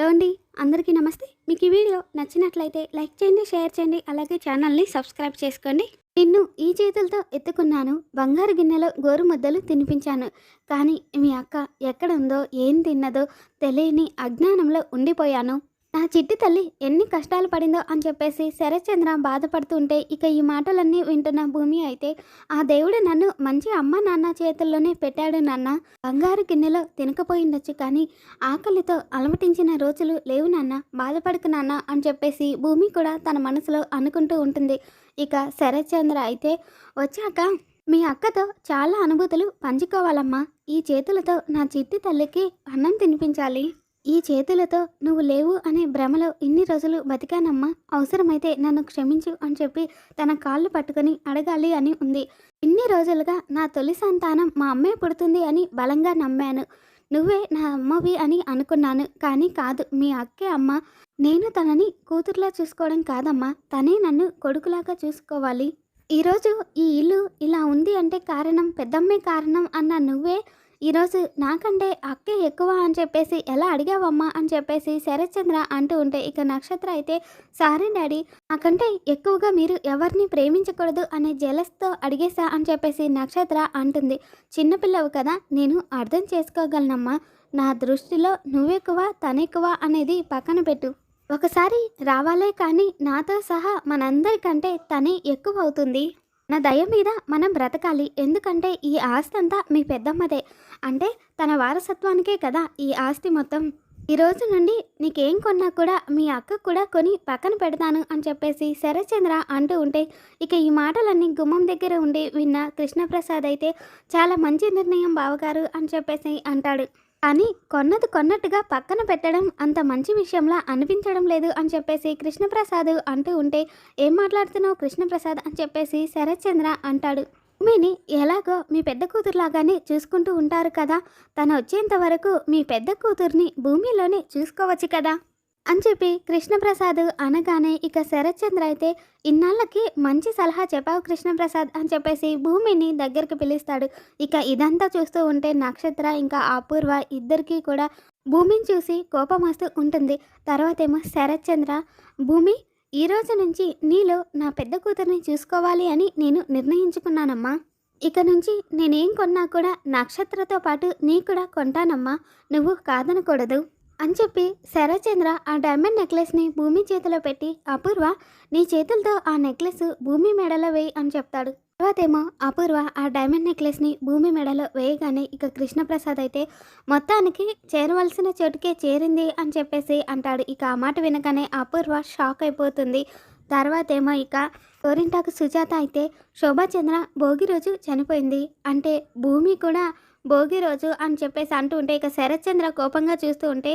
Hello అండి అందరికీ నమస్తే. మీకు ఈ వీడియో నచ్చినట్లయితే లైక్ చేయండి షేర్ చేయండి అలాగే ఛానల్ని సబ్స్క్రైబ్ చేసుకోండి. నిన్ను ఈ చేతులతో ఎత్తుకున్నాను బంగారు గిన్నెలో గోరు ముద్దలు తినిపించాను. కానీ మీ అక్క ఎక్కడ ఉందో ఏం తిన్నదో తెలియని అజ్ఞానంలో ఉండిపోయాను. నా చిట్టి తల్లి ఎన్ని కష్టాలు పడిందో అని చెప్పేసి శరత్చంద్ర బాధపడుతుంటే ఇక ఈ మాటలన్నీ వింటున్న భూమి అయితే ఆ దేవుడు నన్ను మంచి అమ్మ నాన్న చేతుల్లోనే పెట్టాడు నాన్న. బంగారు గిన్నెలో తినకపోయిండొచ్చు కానీ ఆకలితో అలమటించిన రోజులు లేవు నాన్న. బాధపడకు నాన్న అని చెప్పేసి భూమి కూడా తన మనసులో అనుకుంటూ ఉంటుంది. ఇక శరత్చంద్ర అయితే వచ్చాక మీ అక్కతో చాలా అనుభూతులు పంచుకోవాలమ్మా. ఈ చేతులతో నా చిట్టి తల్లికి అన్నం తినిపించాలి. ఈ చేతులతో నువ్వు లేవు అనే భ్రమలో ఇన్ని రోజులు బతికానమ్మా. అవసరమైతే నన్ను క్షమించు అని చెప్పి తన కాళ్ళు పట్టుకొని అడగాలి అని ఉంది. ఇన్ని రోజులుగా నా తొలి సంతానం మా అమ్మే పుడుతుంది అని బలంగా నమ్మాను. నువ్వే నా అమ్మవి అని అనుకున్నాను. కానీ కాదు మీ అక్కే అమ్మ. నేను తనని కూతురులా చూసుకోవడం కాదమ్మా. తనే నన్ను కొడుకులాగా చూసుకోవాలి. ఈరోజు ఈ ఇల్లు ఇలా ఉంది అంటే కారణం పెద్దమ్మే కారణం అన్న నువ్వే ఈరోజు నాకంటే అక్కే ఎక్కువ అని చెప్పేసి ఎలా అడిగావమ్మా? అని చెప్పేసి శరత్చంద్ర అంటూ ఉంటే ఇక నక్షత్ర అయితే సారీ డాడీ నాకంటే ఎక్కువగా మీరు ఎవరిని ప్రేమించకూడదు అనే జలస్తో అడిగేసా? అని చెప్పేసి నక్షత్ర అంటుంది. చిన్నపిల్లవు కదా నేను అర్థం చేసుకోగలనమ్మా. నా దృష్టిలో నువ్వెక్కువ తనెక్కువ అనేది పక్కన పెట్టు. ఒకసారి రావాలే కానీ నాతో సహా మనందరికంటే తనే ఎక్కువ అవుతుంది నా దయ మీద మనం బ్రతకాలి. ఎందుకంటే ఈ ఆస్తంతా మీ పెద్దమ్మదే. అంటే తన వారసత్వానికే కదా ఈ ఆస్తి మొత్తం. ఈ రోజు నుండి నీకేం కొన్నా కూడా మీ అక్క కూడా కొని పక్కన పెడతాను అని చెప్పేసి శరచంద్ర అంటూ ఉంటే ఇక ఈ మాటలన్నీ గుమ్మం దగ్గర ఉండి విన్న కృష్ణప్రసాద్ అయితే చాలా మంచి నిర్ణయం బావగారు అని చెప్పేసి అంటాడు. కానీ కొన్నది కొన్నట్టుగా పక్కన పెట్టడం అంత మంచి విషయంలా అనిపించడం లేదు అని చెప్పేసి కృష్ణప్రసాద్ అంటూ ఉంటే ఏం మాట్లాడుతున్నావు కృష్ణప్రసాద్ అని చెప్పేసి శరత్చంద్ర అంటాడు. భూమిని ఎలాగో మీ పెద్ద కూతురులాగానే చూసుకుంటూ ఉంటారు కదా. తను వచ్చేంత వరకు మీ పెద్ద కూతుర్ని భూమిలోనే చూసుకోవచ్చు కదా. అని చెప్పి కృష్ణప్రసాద్ అనగానే ఇక శరత్చంద్ర అయితే ఇన్నాళ్ళకి మంచి సలహా చెప్పావు కృష్ణప్రసాద్ అని చెప్పేసి భూమిని దగ్గరికి పిలుస్తాడు. ఇక ఇదంతా చూస్తూ ఉంటే నక్షత్ర ఇంకా అపూర్వ ఇద్దరికీ కూడా భూమిని చూసి కోపం వస్తూ ఉంటుంది. తర్వాత ఏమో శరత్చంద్ర భూమి ఈ రోజు నుంచి నీలో నా పెద్ద కూతుర్ని చూసుకోవాలి అని నేను నిర్ణయించుకున్నానమ్మా. ఇక నుంచి నేనేం కొన్నా కూడా నక్షత్రతో పాటు నీ కూడా కొంటానమ్మా. నువ్వు కాదనకూడదు. అని చెప్పి శరచంద్ర ఆ డైమండ్ నెక్లెస్ని భూమి చేతిలో పెట్టి అపూర్వ నీ చేతులతో ఆ నెక్లెస్ భూమి మెడలో వేయి అని చెప్తాడు. తర్వాతేమో అపూర్వ ఆ డైమండ్ నెక్లెస్ని భూమి మెడలో వేయగానే ఇక కృష్ణప్రసాద్ అయితే మొత్తానికి చేరవలసిన చోటుకే చేరింది అని చెప్పేసి అంటాడు. ఇక ఆ మాట వినగానే అపూర్వ షాక్ అయిపోతుంది. తర్వాతేమో ఇక గోరింటాకు సుజాత అయితే శోభాచంద్ర భోగి రోజు చనిపోయింది. అంటే భూమి కూడా భోగి రోజు అని చెప్పేసి అంటూ ఉంటే ఇక శరత్చంద్ర కోపంగా చూస్తూ ఉంటే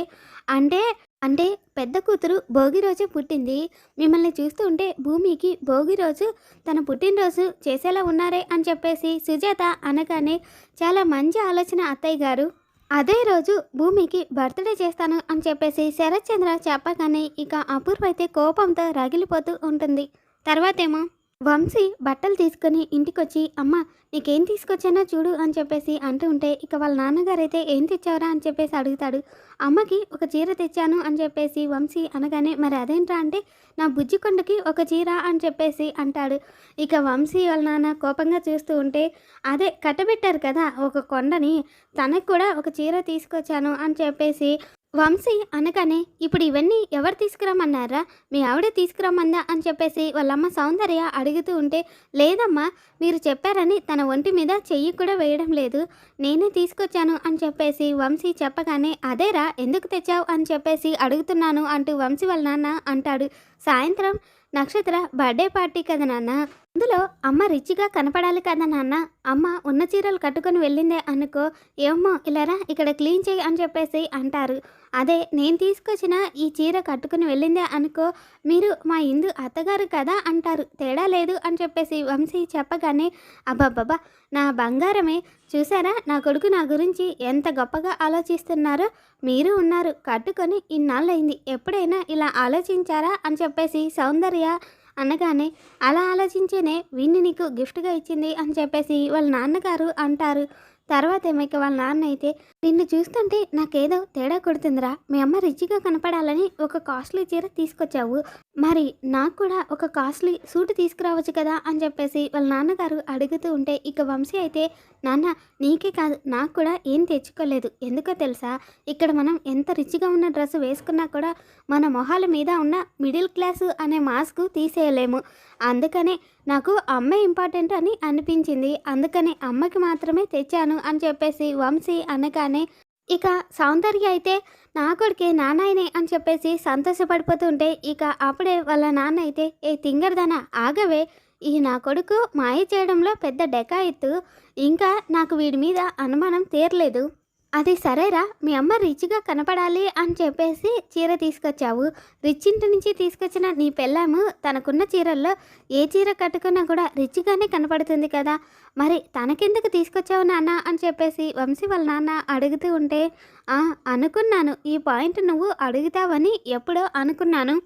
అంటే అంటే పెద్ద కూతురు భోగి రోజు పుట్టింది. మిమ్మల్ని చూస్తూ ఉంటే భూమికి భోగి రోజు తన పుట్టినరోజు చేసేలా ఉన్నారే అని చెప్పేసి సుజాత అనగానే చాలా మంచి ఆలోచన అత్తయ్య గారు. అదే రోజు భూమికి బర్త్డే చేస్తాను అని చెప్పేసి శరత్చంద్ర చెప్పగానే ఇక అపూర్వ అయితే కోపంతో రగిలిపోతూ ఉంటుంది. తర్వాతేమో వంశీ బట్టలు తీసుకొని ఇంటికొచ్చి అమ్మ నీకేం తీసుకొచ్చానో చూడు అని చెప్పేసి అంటూ ఉంటే ఇక వాళ్ళ నాన్నగారు అయితే ఏం తెచ్చావరా అని చెప్పేసి అడుగుతాడు. అమ్మకి ఒక చీర తెచ్చాను అని చెప్పేసి వంశీ అనగానే మరి అదేంట్రా అంటే నా బుజ్జి కొండకి ఒక చీర అని చెప్పేసి అంటాడు. ఇక వంశీ వాళ్ళ నాన్న కోపంగా చూస్తూ ఉంటే అదే కట్టబెట్టారు కదా ఒక కొండని తనకు కూడా ఒక చీర తీసుకొచ్చాను అని చెప్పేసి వంశీ అనగానే ఇప్పుడు ఇవన్నీ ఎవరు తీసుకురమ్మన్నారా? మీ ఆవిడ తీసుకురమ్మందా? అని చెప్పేసి వాళ్ళమ్మ సౌందర్య అడుగుతూ ఉంటే లేదమ్మా మీరు చెప్పారని తన ఒంటి మీద చెయ్యి కూడా వేయడం లేదు. నేనే తీసుకొచ్చాను అని చెప్పేసి వంశీ చెప్పగానే అదేరా ఎందుకు తెచ్చావు? అని చెప్పేసి అడుగుతున్నాను అంటూ వంశీ వాళ్ళ నాన్న అంటాడు. సాయంత్రం నక్షత్ర బర్త్డే పార్టీ కదా నాన్న? అందులో అమ్మ రిచ్గా కనపడాలి కదా నాన్న. అమ్మ ఉన్న చీరలు కట్టుకొని వెళ్ళిందే అనుకో ఏమో ఇలారా ఇక్కడ క్లీన్ చేయి అని చెప్పేసి అంటారు. అదే నేను తీసుకొచ్చిన ఈ చీర కట్టుకుని వెళ్ళిందే అనుకో మీరు మా ఇందు అత్తగారు కదా అంటారు. తేడా లేదు అని చెప్పేసి వంశీ చెప్పగానే అబ్బబ్బబ్బా నా బంగారమే. చూసారా నా కొడుకు నా గురించి ఎంత గొప్పగా ఆలోచిస్తున్నారో. మీరు ఉన్నారు కట్టుకొని ఇన్నాళ్ళయింది. ఎప్పుడైనా ఇలా ఆలోచించారా అని చెప్పేసి సౌందర్య అనగానే అలా ఆలోచించేనే వీణ్ణి నీకు గిఫ్ట్గా ఇచ్చింది అని చెప్పేసి వాళ్ళ నాన్నగారు అంటారు. తర్వాత ఏమో వాళ్ళ నాన్న అయితే నిన్ను చూస్తుంటే నాకేదో తేడా కొడుతుందిరా. మీ అమ్మ రిచ్గా కనపడాలని ఒక కాస్ట్లీ చీర తీసుకొచ్చావు. మరి నాకు కూడా ఒక కాస్ట్లీ సూట్ తీసుకురావచ్చు కదా అని చెప్పేసి వాళ్ళ నాన్నగారు అడుగుతూ ఉంటే ఇక వంశీ అయితే నాన్న నీకే కాదు. నాకు కూడా ఏం తెచ్చుకోలేదు. ఎందుకో తెలుసా? ఇక్కడ మనం ఎంత రిచ్గా ఉన్న డ్రెస్ వేసుకున్నా కూడా మన మొహాల మీద ఉన్న మిడిల్ క్లాసు అనే మాస్క్ తీసేయలేము. అందుకనే నాకు అమ్మ ఇంపార్టెంట్ అని అనిపించింది. అందుకని అమ్మకి మాత్రమే తెచ్చాను అని చెప్పేసి వంశీ అనగానే ఇక సౌందర్య అయితే నా కొడుకే నాన్నయ్యనే అని చెప్పేసి సంతోషపడిపోతుంటే ఇక అప్పుడే వాళ్ళ నాన్న అయితే ఏ తింగరదనా ఆగవే. ఈ నా కొడుకు మాయ చేయడంలో పెద్ద డెకాయిత్తు. ఇంకా నాకు వీడి మీద అనుమానం తీరలేదు. అది సరేరా మీ అమ్మ రిచ్గా కనపడాలి అని చెప్పేసి చీర తీసుకొచ్చావు. రిచ్ ఇంటి నుంచి తీసుకొచ్చిన నీ పెళ్ళాము తనకున్న చీరల్లో ఏ చీర కట్టుకున్నా కూడా రిచ్గానే కనపడుతుంది కదా. మరి తనకెందుకు తీసుకొచ్చావు నాన్న అని చెప్పేసి వంశీ వాళ్ళ నాన్న అడుగుతూ ఉంటే "ఆ, అనుకున్నాను. ఈ పాయింట్ నువ్వు అడుగుతావని ఎప్పుడో అనుకున్నాను.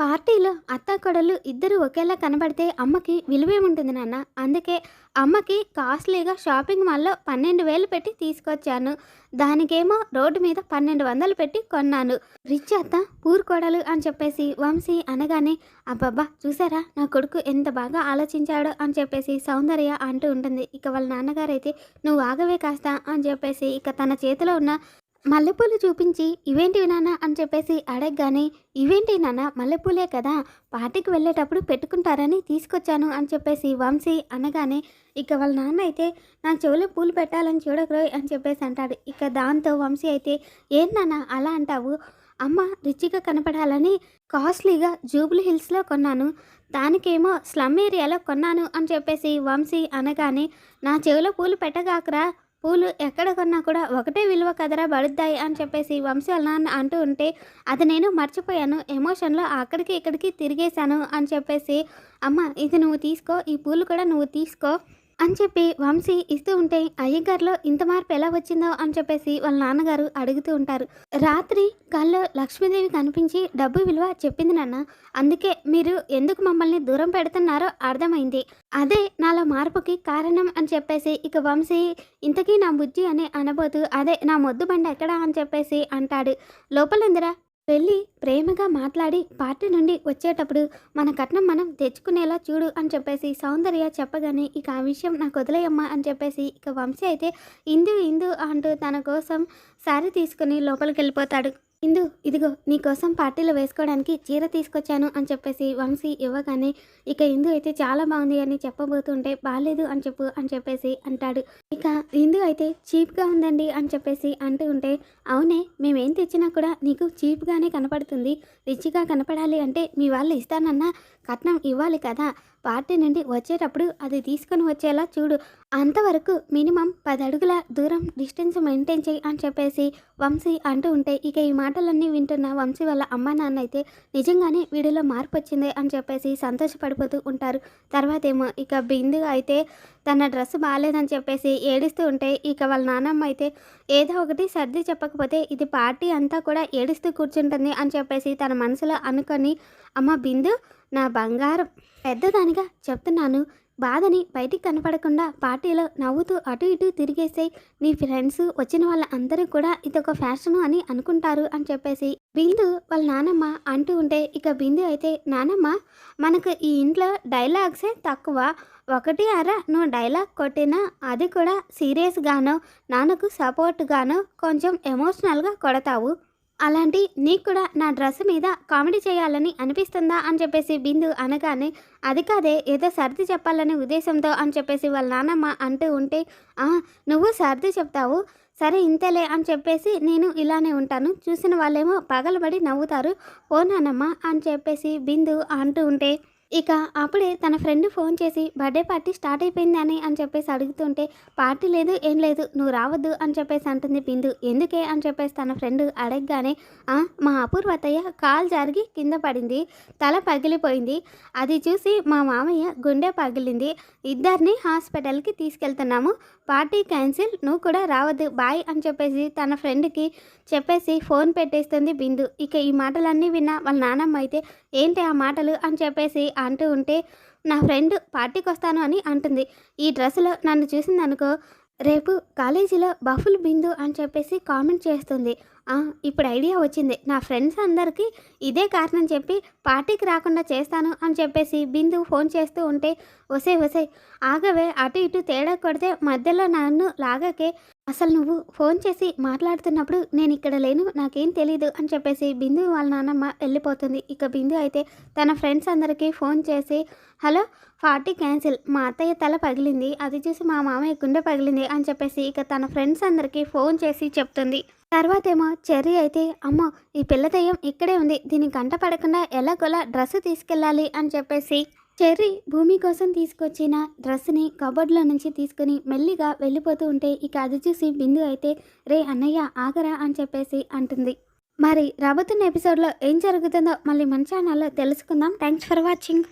పార్టీలో అత్త కొడలు ఇద్దరు ఒకేలా కనబడితే అమ్మకి విలువే ఉంటుంది నాన్న. అందుకే అమ్మకి కాస్ట్లీగా షాపింగ్ మాల్లో పన్నెండు వేలు పెట్టి తీసుకొచ్చాను. దానికేమో రోడ్డు మీద పన్నెండు వందలు పెట్టి కొన్నాను. రిచ్ అత్త పూరుకోడలు అని చెప్పేసి వంశీ అనగానే అబ్బబ్బా చూసారా? నా కొడుకు ఎంత బాగా ఆలోచించాడో అని చెప్పేసి సౌందర్య అంటూ ఉంటుంది. ఇక వాళ్ళ నాన్నగారైతే నువ్వు ఆగవే కాస్త అని చెప్పేసి ఇక తన చేతిలో ఉన్న మల్లెపూలు చూపించి ఇవేంటివి నాన్న అని చెప్పేసి అడగగానే ఇవేంటి నాన్న? మల్లెపూలే కదా. పార్టీకి వెళ్ళేటప్పుడు పెట్టుకుంటారని తీసుకొచ్చాను అని చెప్పేసి వంశీ అనగానే ఇక వాళ్ళ నాన్న అయితే నా చెవులో పూలు పెట్టాలని చూడకరోయ్ అని చెప్పేసి అంటాడు. ఇక దాంతో వంశీ అయితే ఏం నాన్న అలా అంటావు? అమ్మ రిచిగా కనపడాలని కాస్ట్లీగా జూబ్లీ హిల్స్లో కొన్నాను. దానికేమో స్లమ్ ఏరియాలో కొన్నాను అని చెప్పేసి వంశీ అనగానే నా చెవిలో పూలు పెట్టగాకరా. పూలు ఎక్కడ కొన్నా కూడా ఒకటే విలువ కదరా పడుద్దాయి అని చెప్పేసి వంశీ నాన్న అంటూ ఉంటే అది నేను మర్చిపోయాను ఎమోషన్లో అక్కడికి ఇక్కడికి తిరిగేశాను అని చెప్పేసి అమ్మ ఇది నువ్వు తీసుకో ఈ పూలు కూడా నువ్వు తీసుకో అని చెప్పి వంశీ ఇస్తూ ఉంటే అయ్యగారిలో ఇంత మార్పు ఎలా వచ్చిందో? అని చెప్పేసి వాళ్ళ నాన్నగారు అడుగుతూ ఉంటారు. రాత్రి కల్లో లక్ష్మీదేవి కనిపించి డబ్బు విలువ చెప్పింది నాన్న. అందుకే మీరు ఎందుకు మమ్మల్ని దూరం పెడుతున్నారో అర్థమైంది. అదే నాలో మార్పుకి కారణం అని చెప్పేసి ఇక వంశీ ఇంతకీ నా బుజ్జి అని అనబోతూ అదే నా మొద్దు బండి ఎక్కడా? అని చెప్పేసి అంటాడు. లోపలందిరా వెళ్ళి ప్రేమగా మాట్లాడి పార్టీ నుండి వచ్చేటప్పుడు మన కట్నం మనం తెచ్చుకునేలా చూడు అని చెప్పేసి సౌందర్య చెప్పగానే ఇక ఆ విషయం నాకు వదిలేయమ్మా అని చెప్పేసి ఇక వంశీ అయితే ఇందు ఇందు అంటూ తన కోసం శారీ తీసుకుని లోపలికి వెళ్ళిపోతాడు. ఇందు ఇదిగో నీకోసం పార్టీలో వేసుకోవడానికి చీర తీసుకొచ్చాను అని చెప్పేసి వంశీ ఇవ్వగానే ఇక ఇందు అయితే చాలా బాగుంది అని చెప్పబోతుంటే బాగాలేదు అని చెప్పు అని చెప్పేసి అంటాడు. ఇక ఇందు అయితే చీప్గా ఉందండి అని చెప్పేసి అంటూ ఉంటే అవునే మేమేం తెచ్చినా కూడా నీకు చీప్గానే కనపడుతుంది. రిచ్గా కనపడాలి అంటే మీ వాళ్ళు ఇస్తానన్నా కట్నం ఇవ్వాలి కదా. పార్టీ నుండి వచ్చేటప్పుడు అది తీసుకొని వచ్చేలా చూడు. అంతవరకు మినిమం పది అడుగుల దూరం డిస్టెన్స్ మెయింటైన్ చేయి అని చెప్పేసి వంశీ అంటూ ఉంటే ఇక ఈ మాటలన్నీ వింటున్న వంశీ వాళ్ళ అమ్మ నాన్న అయితే నిజంగానే వీడిలో మార్పు వచ్చింది అని చెప్పేసి సంతోషపడిపోతూ ఉంటారు. తర్వాత ఏమో ఇక బిందు అయితే తన డ్రెస్ బాగాలేదని చెప్పేసి ఏడుస్తూ ఉంటే ఇక వాళ్ళ నానమ్మ అయితే ఏదో ఒకటి సర్ది చెప్పకపోతే ఇది పార్టీ అంతా కూడా ఏడుస్తూ కూర్చుంటుంది అని చెప్పేసి తన మనసులో అనుకొని అమ్మ బిందు నా బంగారం. పెద్దదానిగా చెప్తున్నాను. బాధని బయటికి కనపడకుండా పార్టీలో నవ్వుతూ అటు ఇటు తిరిగేసే నీ ఫ్రెండ్స్ వచ్చిన వాళ్ళ అందరూ కూడా ఇదొక ఫ్యాషన్ అని అనుకుంటారు అని చెప్పేసి బిందు వాళ్ళ నానమ్మ అంటూ ఉంటే ఇక బిందు అయితే నానమ్మ మనకు ఈ ఇంట్లో డైలాగ్సే తక్కువ. ఒకటి అర నువ్వు డైలాగ్ కొట్టినా అది కూడా సీరియస్గానో నాన్నకు సపోర్ట్గానో కొంచెం ఎమోషనల్గా కొడతావు. అలాంటి నీకు కూడా నా డ్రెస్ మీద కామెడీ చేయాలని అనిపిస్తుందా అని చెప్పేసి బిందు అనగానే అది కాదే ఏదో సర్ది చెప్పాలనే ఉద్దేశంతో అని చెప్పేసి వాళ్ళ నానమ్మ అంటూ ఉంటే "ఆ, నువ్వు సర్ది చెప్తావు సరే ఇంతేలే అని చెప్పేసి నేను ఇలానే ఉంటాను. చూసిన వాళ్ళేమో పగలబడి నవ్వుతారు. ఓ నానమ్మ అని చెప్పేసి బిందు అంటూ ఉంటే ఇక అప్పుడే తన ఫ్రెండ్ ఫోన్ చేసి బర్త్డే పార్టీ స్టార్ట్ అయిపోయిందని అని చెప్పేసి అడుగుతుంటే పార్టీ లేదు ఏం లేదు నువ్వు రావద్దు అని చెప్పేసి అంటుంది బిందు ఎందుకే? అని చెప్పేసి తన ఫ్రెండ్ అడగగానే మా అపూర్వతయ్య కాల్ జరిగి కింద పడింది తల పగిలిపోయింది. అది చూసి మా మామయ్య గుండె పగిలింది. ఇద్దరిని హాస్పిటల్కి తీసుకెళ్తున్నాము. పార్టీ క్యాన్సిల్ నువ్వు కూడా రావద్దు బాయ్ అని చెప్పేసి తన ఫ్రెండ్కి చెప్పేసి ఫోన్ పెట్టేస్తుంది బిందు ఇక ఈ మాటలన్నీ విన్న వాళ్ళ నానమ్మ అయితే ఏంటి ఆ మాటలు అని చెప్పేసి అంటూ ఉంటే నా ఫ్రెండ్ పార్టీకి వస్తాను అని అంటుంది. ఈ డ్రెస్సులో నన్ను చూసిందనుకో రేపు కాలేజీలో బఫుల్ బిందు అని చెప్పేసి కామెంట్ చేస్తుంది. ఇప్పుడు ఐడియా వచ్చింది. నా ఫ్రెండ్స్ అందరికీ ఇదే కారణం చెప్పి పార్టీకి రాకుండా చేస్తాను అని చెప్పేసి బిందు ఫోన్ చేస్తూ ఉంటే వసే వసే ఆగవే అటు ఇటు తేడా కొడితే మధ్యలో నన్ను లాగకే అసలు నువ్వు ఫోన్ చేసి మాట్లాడుతున్నప్పుడు నేను ఇక్కడ లేను నాకేం తెలీదు అని చెప్పేసి బిందు వాళ్ళ నాన్నమ్మ వెళ్ళిపోతుంది. ఇక బిందు అయితే తన ఫ్రెండ్స్ అందరికీ ఫోన్ చేసి హలో పార్టీ క్యాన్సిల్ మా అత్తయ్య తల పగిలింది అది చూసి మా మామయ్య గుండె పగిలింది అని చెప్పేసి ఇక తన ఫ్రెండ్స్ అందరికీ ఫోన్ చేసి చెప్తుంది. తర్వాత ఏమో చెర్రీ అయితే అమ్మో ఈ పిల్ల దయ్యం ఇక్కడే ఉంది దీని గంట పడకుండా ఎలాగోలా డ్రెస్ తీసుకెళ్ళాలి అని చెప్పేసి చెర్రీ భూమి కోసం తీసుకొచ్చిన డ్రెస్ని కబోర్డ్లో నుంచి తీసుకుని మెల్లిగా వెళ్ళిపోతూ ఉంటే ఇక అది చూసి బిందు అయితే రే అన్నయ్య ఆగరా అని చెప్పేసి అంటుంది. మరి రాబోతున్న ఎపిసోడ్లో ఏం జరుగుతుందో మళ్ళీ మన ఛానల్లో తెలుసుకుందాం. Thanks for watching.